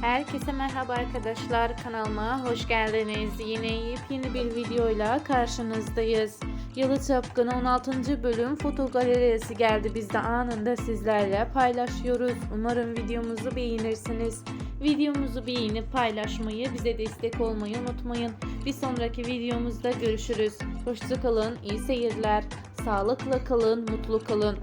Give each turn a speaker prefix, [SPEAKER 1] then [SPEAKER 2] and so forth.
[SPEAKER 1] Herkese merhaba arkadaşlar kanalıma hoş geldiniz. Yine yepyeni bir videoyla karşınızdayız. Yalı Çapkın 16. bölüm foto galerisi geldi. Biz de anında sizlerle paylaşıyoruz. Umarım videomuzu beğenirsiniz. Videomuzu beğenip paylaşmayı, bize destek olmayı unutmayın. Bir sonraki videomuzda görüşürüz. Hoşçakalın, iyi seyirler. Sağlıkla kalın, mutlu kalın.